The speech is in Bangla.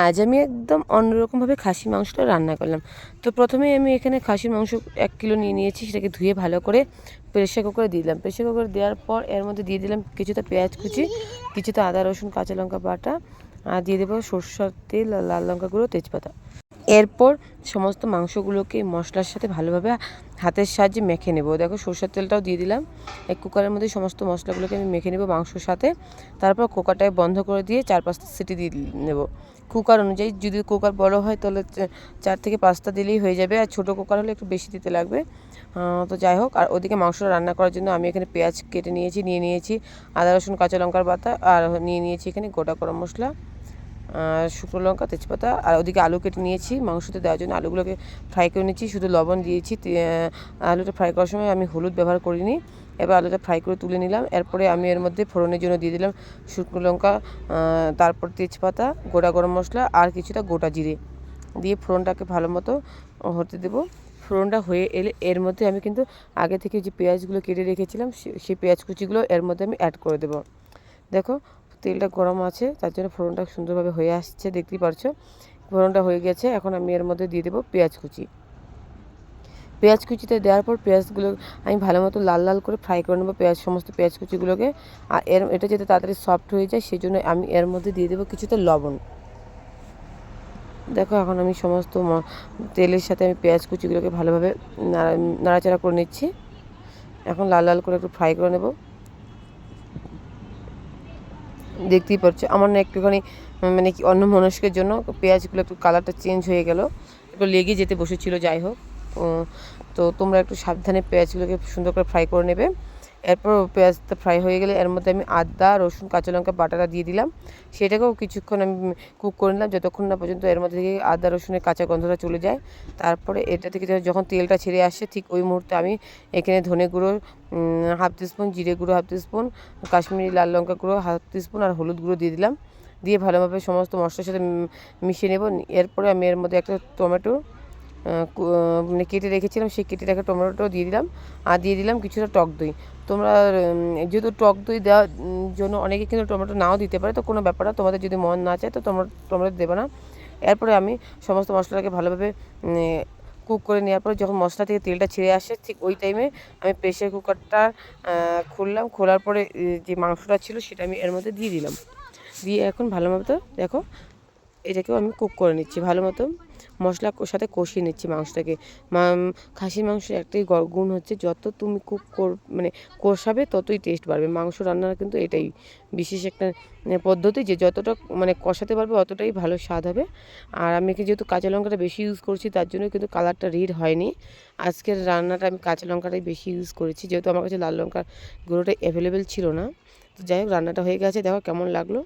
আজ আমি একদম অন্যরকমভাবে খাসি মাংসটা রান্না করলাম। তো প্রথমে আমি এখানে খাসির মাংস এক কিলো নিয়ে নিয়েছি, সেটাকে ধুয়ে ভালো করে প্রেশার কুকারে দিলাম। প্রেশার কুকারে দেওয়ার পর এর মধ্যে দিয়ে দিলাম কিছুটা পেঁয়াজ কুচি, কিছুটা আদা, রসুন, কাঁচা লঙ্কা বাটা, আর দিয়ে দেবো সরষের তেল লাল লঙ্কা গুঁড়ো, তেজপাতা। এরপর সমস্ত মাংসগুলোকে মশলার সাথে ভালোভাবে হাতের সাহায্যে মেখে নেব। দেখো সরষের তেলটাও দিয়ে দিলাম। এক কুকারের মধ্যে সমস্ত মশলাগুলোকে আমি মেখে নেব মাংসর সাথে। তারপর কুকারটাকে বন্ধ করে দিয়ে চার পাঁচটা সিটি দিয়ে নেব। কুকার অনুযায়ী যদি কুকার বড় হয় তাহলে চার থেকে পাঁচটা দিলেই হয়ে যাবে। আর ছোটো কুকার হলে একটু বেশি দিতে লাগবে। তো যাই হোক, আর ওদিকে মাংসটা রান্না করার জন্য আমি এখানে পেঁয়াজ কেটে নিয়েছি, নিয়ে নিয়েছি, আদা রসুন, কাঁচা লঙ্কার পাতা আর নিয়ে নিয়েছি এখানে গোটা গরম মশলা। শুকনো লঙ্কা, তেজপাতা, আর ওদিকে আলু কেটে নিয়েছি। মাংসতে দেওয়ার জন্য আলুগুলোকে ফ্রাই করে নিয়েছি শুধু লবণ দিয়েছি। আলুটা ফ্রাই করার সময় আমি হলুদ ব্যবহার করিনি। এবার আলুটা ফ্রাই করে তুলে নিলাম। এরপরে আমি এর মধ্যে ফোড়নের জন্য দিয়ে দিলাম শুকনো লঙ্কা তারপর তেজপাতা, গোটা গরম মশলা, আর কিছুটা গোটা জিরে। দিয়ে ফোড়নটাকে ভালো মতো হতে দেবো। ফোড়নটা হয়ে এলে এর মধ্যে আমি কিন্তু আগে থেকে যে পেঁয়াজগুলো কেটে রেখেছিলাম সেই পেঁয়াজ কুচিগুলো এর মধ্যে আমি অ্যাড করে দেবো। দেখো তেলটা গরম আছে, তার জন্য ফোড়নটা সুন্দরভাবে হয়ে আসছে, দেখতেই পারছ। ফোড়নটা হয়ে গেছে, এখন আমি এর মধ্যে দিয়ে দেবো পেঁয়াজ কুচি। পেঁয়াজ কুচিতে দেওয়ার পর পেঁয়াজগুলো আমি ভালো মতো লাল লাল করে ফ্রাই করে নেব পেঁয়াজ, সমস্ত পেঁয়াজ কুচিগুলোকে। আর এর, এটা যাতে তাড়াতাড়ি সফট হয়ে যায় সেই জন্য আমি এর মধ্যে দিয়ে দেবো কিছুটা লবণ। দেখো, এখন আমি সমস্ত তেলের সাথে আমি পেঁয়াজ কুচিগুলোকে ভালোভাবে নাড়া, নাড়াচাড়া করে নিচ্ছি। এখন লাল লাল করে একটু ফ্রাই করে নেব। দেখতেই পাচ্ছ আমার না একটুখানি মানে কি অন্য মনস্কের জন্য পেঁয়াজগুলো একটু কালারটা চেঞ্জ হয়ে গেল। একটু লেগে যেতে বসেছিল, যাই হোক। তো তোমরা একটু সাবধানে পেঁয়াজগুলোকে সুন্দর করে ফ্রাই করে নেবে। এরপর পেঁয়াজটা ফ্রাই হয়ে গেলে, এর মধ্যে আমি আদা, রসুন, কাঁচা লঙ্কা বাটাটা দিয়ে দিলাম। সেটাকেও কিছুক্ষণ আমি কুক করে নিলাম, যতক্ষণ না পর্যন্ত এর মধ্যে থেকে আদা, রসুনের কাঁচা গন্ধটা চলে যায়। তারপরে এটা থেকে যখন তেলটা ছেড়ে আসে, ঠিক ওই মুহূর্তে আমি এখানে ধনে গুঁড়ো হাফ টিস্পুন জিরে গুঁড়ো হাফ টিস্পুন কাশ্মীরি লাল লঙ্কা গুঁড়ো হাফ টিস্পুন আর হলুদ গুঁড়ো দিয়ে দিলাম। দিয়ে ভালোভাবে সমস্ত মশলার সাথে মিশিয়ে নেব। এরপরে আমি এর মধ্যে একটা টমেটো মানে কেটে রেখেছিলাম, সেই কেটে রাখা টমেটোটাও দিয়ে দিলাম। আর দিয়ে দিলাম কিছুটা টক দই। তোমরা যেহেতু টক দই দেওয়ার জন্য অনেকে কিন্তু টমেটো নাও দিতে পারে, তো কোনো ব্যাপার না। তোমাদের যদি মন না চায়, তো তোমরা টমেটো দেবে না। এরপরে আমি সমস্ত মশলাটাকে ভালোভাবে কুক করে নেওয়ার পরে যখন মশলা থেকে তেলটা ছেড়ে আসে, ঠিক ওই টাইমে আমি প্রেশার কুকারটা খুললাম। খোলার পরে যে মাংসটা ছিল সেটা আমি এর মধ্যে দিয়ে দিলাম। দিয়ে এখন ভালো মতো দেখো, এটাকেও আমি কুক করে নিচ্ছি ভালো মতো মশলা সাথে কষিয়ে নিচ্ছি মাংসটাকে। খাসির মাংসের একটাই গুণ হচ্ছে যত তুমি কুক কর মানে কষাবে ততই টেস্ট বাড়বে। মাংস রান্নার কিন্তু এটাই বিশেষ একটা মানে পদ্ধতি যে যতটা মানে কষাতে পারবে অতটাই ভালো স্বাদ হবে। আর আমি যেহেতু কাঁচা লঙ্কাটা বেশি ইউজ করছি তার জন্য কিন্তু কালারটা রেড হয়নি। আজকের রান্নাটা আমি কাঁচা লঙ্কাটাই বেশি ইউজ করেছি। যেহেতু আমার কাছে লাল লঙ্কার গুঁড়োটা অ্যাভেলেবেল ছিল না। তো যাই হোক, রান্নাটা হয়ে গেছে। দেখো কেমন লাগল।